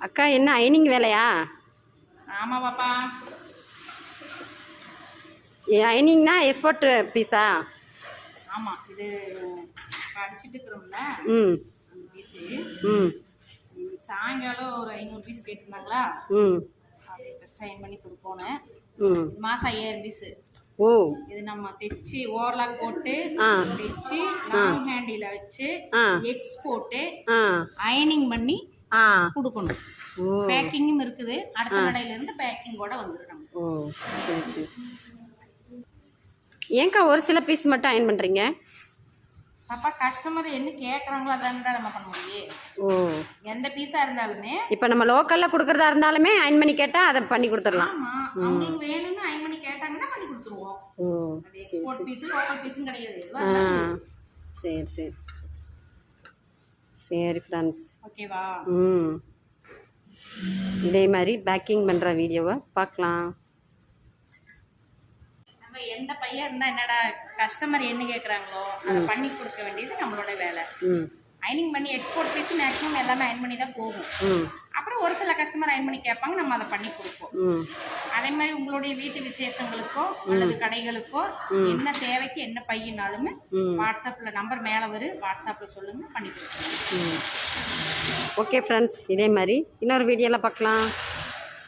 அக்கா என்ன ஐனிங் வேலையா? ஆமாம் பாப்பா. ஐனிங்னா எக்ஸ்போர்ட் பீஸா ஆமாம் இது அடிச்சுட்டு இருக்கிறோம்ல. ம். பீஸு ம். சாயங்காலம் ஒரு ஐநூறு பீஸ் கேட்டிருந்தாங்களா? ம். அதை ஃபஸ்ட் அயன் பண்ணி கொடுப்போனேன் ம். மாதம் ஐயாயிரம் பீஸு ஓ. இது நம்ம தைச்சு ஓவர்லாக் போட்டு. தைச்சு லாங் ஹேண்டில் வச்சு. எக்ஸ் போட்டு அயனிங் பண்ணி கொடுக்கணும். பேக்கிங்கும் இருக்குது. அடுத்த கடையில இருந்து பேக்கிங்கோட வந்துடும் ஓ சரி சரி. ஏன்க்கா ஒரு சில பீஸ் மட்டும் அயன் பண்ணுறீங்க பாப்பா கஸ்டமர் என்ன கேட்குறாங்களோ அதான் தான் நம்ம பண்ண முடியும் ஓ. எந்த பீஸாக இருந்தாலுமே. இப்போ நம்ம லோக்கலில் கொடுக்குறதா இருந்தாலுமே அயன் பண்ணி கேட்டால் அதை பண்ணி கொடுத்துடலாம். அவங்களுக்கு வேணும்னு அயன் பண்ணி கேட்டாங்கன்னா பண்ணி கொடுத்துருவோம். ஓ எக்ஸ்போர்ட் பீஸு லோக்கல் பீஸும் கிடையாது. சரி சரி. சரி ஃப்ரெண்ட்ஸ் ஓகேவா? ம். இதே மாதிரி பேக்கிங் பண்ணுற வீடியோவை பார்க்கலாம் நம்ம எந்த பையன் இருந்தா என்னடா கஸ்டமர் என்ன கேட்குறாங்களோ அதை பண்ணி கொடுக்க வேண்டியது நம்மளோட வேலை. ம். அயனிங் பண்ணி எக்ஸ்போர்ட் பீஸ் மேக்ஸிமம் எல்லாமே அயன் பண்ணி தான் போகும். அப்புறம் ஒரு சில கஸ்டமர் அயன் பண்ணி கேட்பாங்க நம்ம அதை பண்ணி கொடுப்போம். அதே மாதிரி உங்களுடைய வீட்டு விசேஷங்களுக்கோ அல்லது கடைகளுக்கோ என்ன தேவைக்கு என்ன பையனாலுமே. வாட்ஸ்அப்பில் நம்பர் மேலே வரும் வாட்ஸ்அப்பில் சொல்லுங்க பண்ணி கொடுப்போம். ஓகே ஃப்ரெண்ட்ஸ் இதே மாதிரி. இன்னொரு வீடியோவில் பார்க்கலாம்.